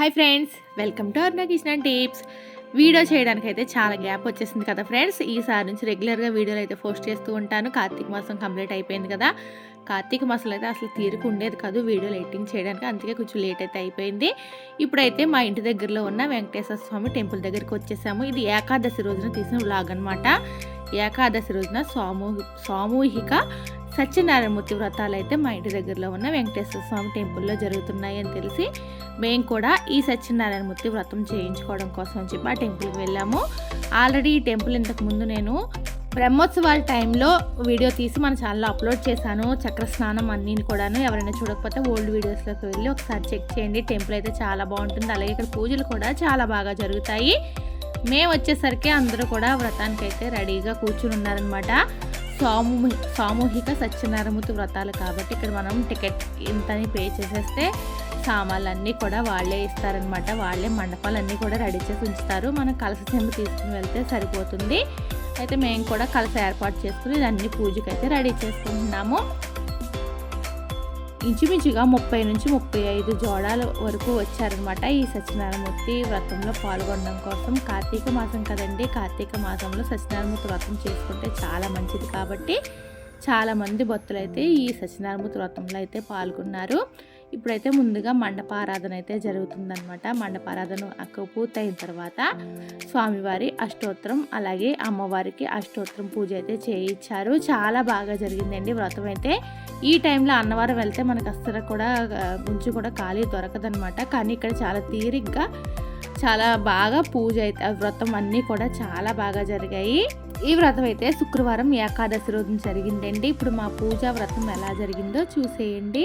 Hi friends welcome to Arna Kishan tips video చేయడానికి అయితే చాలా గ్యాప్ వచ్చేసింది కదా ఫ్రెండ్స్ ఈసారి నుంచి రెగ్యులర్గా వీడియోలు అయితే పోస్ట్ చేస్తూ ఉంటాను. కార్తీక మాసం కంప్లీట్ అయిపోయింది కదా. కార్తీక మాసంలో అయితే అసలు తీరిక ఉండేది కాదు వీడియోలు ఎడిటింగ్ చేయడానికి. అందుకే కొంచెం లేట్ అయితే అయిపోయింది. ఇప్పుడైతే మా ఇంటి దగ్గరలో ఉన్న వెంకటేశ్వర స్వామి టెంపుల్ దగ్గరికి వచ్చేసాము. ఇది ఏకాదశి రోజున తీసిన వ్లాగ్ అనమాట ఏకాదశి రోజున సామూ సామూహిక సత్యనారాయణమూర్తి వ్రతాలు అయితే మా ఇంటి దగ్గరలో ఉన్న వెంకటేశ్వర స్వామి టెంపుల్లో జరుగుతున్నాయి అని తెలిసి మేము కూడా ఈ సత్యనారాయణమూర్తి వ్రతం చేయించుకోవడం కోసం అని చెప్పి ఆ టెంపుల్కి వెళ్ళాము. ఆల్రెడీ ఈ టెంపుల్ ఇంతకుముందు నేను బ్రహ్మోత్సవాల టైంలో వీడియో తీసి మన ఛానల్లో అప్లోడ్ చేశాను. చక్ర స్నానం అన్నీ కూడాను ఎవరైనా చూడకపోతే ఓల్డ్ వీడియోస్లోకి వెళ్ళి ఒకసారి చెక్ చేయండి. టెంపుల్ అయితే చాలా బాగుంటుంది. అలాగే ఇక్కడ పూజలు కూడా చాలా బాగా జరుగుతాయి. మేము వచ్చేసరికి అందరూ కూడా వ్రతానికి అయితే రెడీగా కూర్చుని ఉన్నారనమాట సామూహి సామూహిక సత్యనారాయణమూర్తి వ్రతాలు కాబట్టి ఇక్కడ మనం టికెట్ ఇంతని పే చేసేస్తే సామాన్లన్నీ కూడా వాళ్ళే ఇస్తారనమాట. వాళ్ళే మండపాలన్నీ కూడా రెడీ చేసి ఉంచుతారు. మనం కలస చెంబు తీసుకుని వెళ్తే సరిపోతుంది. అయితే మేము కూడా కలస ఏర్పాటు చేసుకుని ఇదన్నీ పూజకైతే రెడీ చేసుకుంటున్నాము. ఇంచుమించుగా ముప్పై నుంచి ముప్పై ఐదు జోడాల వరకు వచ్చారనమాట ఈ సత్యనారాయణమూర్తి వ్రతంలో పాల్గొనడం కోసం. కార్తీక మాసం కదండి కార్తీక మాసంలో సత్యనారాయణమూర్తి వ్రతం చేసుకుంటే చాలా మంచిది కాబట్టి చాలామంది అయితే ఈ సత్యనారాయణమూర్తి వ్రతంలో అయితే పాల్గొన్నారు. ఇప్పుడైతే ముందుగా మండపారాధన అయితే జరుగుతుందనమాట మండపారాధన అక్క పూర్తయిన తర్వాత స్వామివారి అష్టోత్తరం అలాగే అమ్మవారికి అష్టోత్తరం పూజ అయితే చేయించారు. చాలా బాగా జరిగిందండి వ్రతం అయితే. ఈ టైంలో అన్నవరం వెళ్తే మనకు అస్సలు కూడా గుంచి కూడా ఖాళీ దొరకదనమాట కానీ ఇక్కడ చాలా తీరిగ్గా చాలా బాగా పూజ అయితే ఆ వ్రతం అన్నీ కూడా చాలా బాగా జరిగాయి. ఈ వ్రతం అయితే శుక్రవారం ఏకాదశి రోజున జరిగిందండి. ఇప్పుడు మా పూజ వ్రతం ఎలా జరిగిందో చూసేయండి.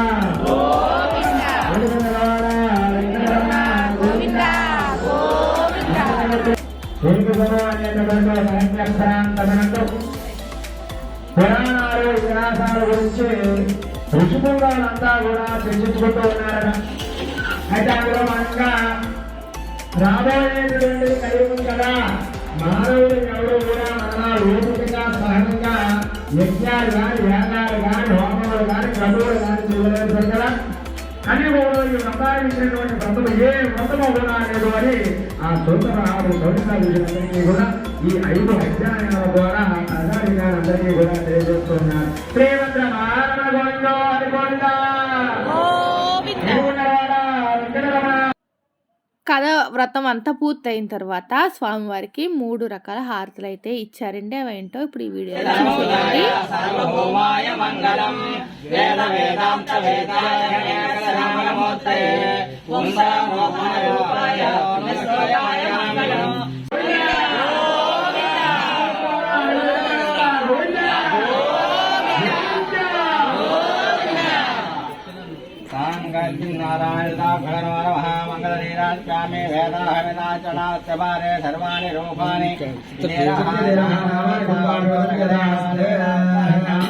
స్వామిని గోవింద పురాణాలు వినాశాల గురించి ఋషిములంతా కూడా చర్చించుకుంటూ ఉన్నారట. అయితే అందులో మనగా రాబోయేటువంటి కలియుగం కదా. మానవులు ఎవరు కూడా మన ఓపికగా సహనంగా యజ్ఞాలు కానీ వేదాలు కానీ హోమాలు కానీ కడువులు కానీ చేయలేదు కదా అని కూడా ఈ వ్రతాలు ఇచ్చినటువంటి వ్రతము ఏ వ్రతము కూడా లేదు అని ఆ కూడా ఈ ఐదు అధ్యాయాల ద్వారా కూడా తెలియజేస్తున్నారు. శ్రీమంత్ర మహారణ గోవిందో అనుకోండ. కథ వ్రతం అంతా పూర్తయిన తర్వాత స్వామివారికి మూడు రకాల హారతులు అయితే ఇచ్చారండి. అవి ఏంటో ఇప్పుడు ఈ వీడియోలో సార్వభౌమాయ మంగళం వేద వేదాంత వేదాయ శ్రావణమూర్తయే వంశామోహన రూపాయ నిష్కయాయ మంగళం నారాయణ మంగళ నీరాజ్యామి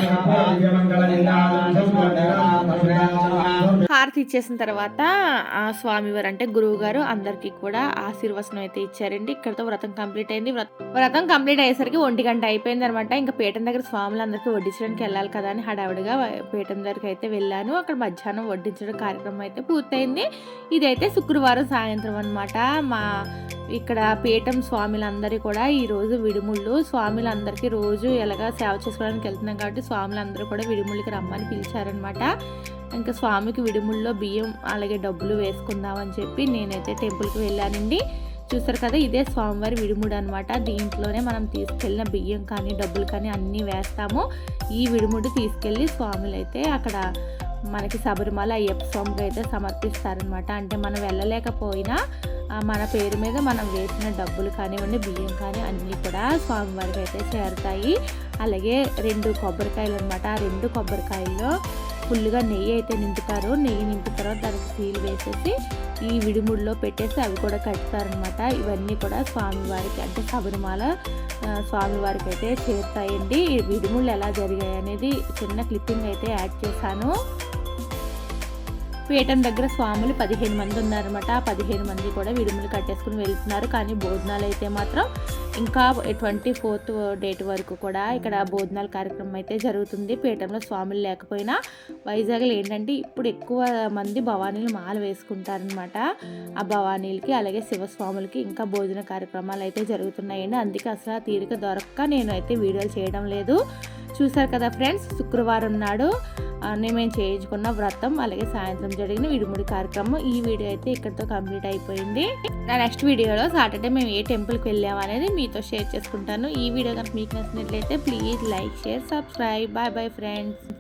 వేదాహమినాచనాస్యమారే సర్వాణి రూపాణి హారతి ఇచ్చేసిన తర్వాత స్వామివారు అంటే గురువు గారు అందరికి కూడా ఆశీర్వచనం అయితే ఇచ్చారండి. ఇక్కడతో వ్రతం కంప్లీట్ అయింది. వ్రత- వ్రతం కంప్లీట్ అయ్యేసరికి ఒంటి గంట అయిపోయింది అనమాట ఇంకా పీఠం దగ్గర స్వాములందరికీ వడ్డించడానికి వెళ్ళాలి కదా అని హడావుడిగా పీఠం దగ్గరికి అయితే వెళ్ళాను. అక్కడ మధ్యాహ్నం వడ్డించడం కార్యక్రమం అయితే పూర్తయింది. ఇదైతే శుక్రవారం సాయంత్రం అనమాట మా ఇక్కడ పీఠం స్వాములందరూ కూడా ఈరోజు విడుముళ్ళు స్వాములందరికీ రోజు ఎలాగా సేవ చేసుకోవడానికి వెళ్తున్నాం కాబట్టి స్వాములందరూ కూడా విడుముళ్ళకి రమ్మని పిలిచారనమాట ఇంకా స్వామికి విడుముల్లో బియ్యం అలాగే డబ్బులు వేసుకుందామని చెప్పి నేనైతే టెంపుల్కి వెళ్ళానండి. చూసారు కదా ఇదే స్వామివారి విడుముడు అనమాట దీంట్లోనే మనం తీసుకెళ్ళిన బియ్యం కానీ డబ్బులు కానీ అన్నీ వేస్తాము. ఈ విడుముడు తీసుకెళ్ళి స్వాములు అయితే అక్కడ మనకి శబరిమల అయ్యప్ప స్వామికి అయితే సమర్పిస్తారనమాట. అంటే మనం వెళ్ళలేకపోయినా మన పేరు మీద మనం వేసిన డబ్బులు కానివ్వండి బియ్యం కానీ అన్నీ కూడా స్వామివారికి అయితే చేరుతాయి. అలాగే రెండు కొబ్బరికాయలు అనమాట. ఆ రెండు కొబ్బరికాయల్లో ఫుల్గా నెయ్యి అయితే నింపుతారు. నెయ్యి నింపిన తర్వాత దానికి సీల్ వేసేసి ఈ విడిముడిలో పెట్టేసి అవి కూడా కడతారనమాట ఇవన్నీ కూడా స్వామివారికి అంటే శబరిమాల స్వామివారికి అయితే చేరుతాయండి. ఈ విడిముళ్ళు ఎలా జరిగాయి అనేది చిన్న క్లిప్పింగ్ అయితే యాడ్ చేశాను. పీఠం దగ్గర స్వాములు పదిహేను మంది ఉన్నారనమాట ఆ పదిహేను మంది కూడా విడుములు కట్టేసుకుని వెళ్తున్నారు. కానీ భోజనాలు అయితే మాత్రం ఇంకా ట్వంటీ ఫోర్త్ డేట్ వరకు కూడా ఇక్కడ భోజనాల కార్యక్రమం అయితే జరుగుతుంది. పీఠంలో స్వాములు లేకపోయినా వైజాగ్లో ఏంటంటే ఇప్పుడు ఎక్కువ మంది భవానీలు మాల వేసుకుంటారనమాట ఆ భవానీలకి అలాగే శివస్వాములకి ఇంకా భోజన కార్యక్రమాలు అయితే జరుగుతున్నాయండి. అందుకే అసలు ఆ తీరిక దొరక్క నేను అయితే వీడియోలు చేయడం లేదు. చూసారు కదా ఫ్రెండ్స్ శుక్రవారం నాడు మేము చేయించుకున్న వ్రతం అలాగే సాయంత్రం జరిగిన విడిముడి కార్యక్రమం ఈ వీడియో అయితే ఇక్కడితో కంప్లీట్ అయిపోయింది. నా నెక్స్ట్ వీడియోలో సాటర్డే మేము ఏ టెంపుల్కి వెళ్ళాము అనేది మీతో షేర్ చేసుకుంటాను. ఈ వీడియో కనుక మీకు నచ్చినట్లయితే please like share subscribe. Bye bye friends.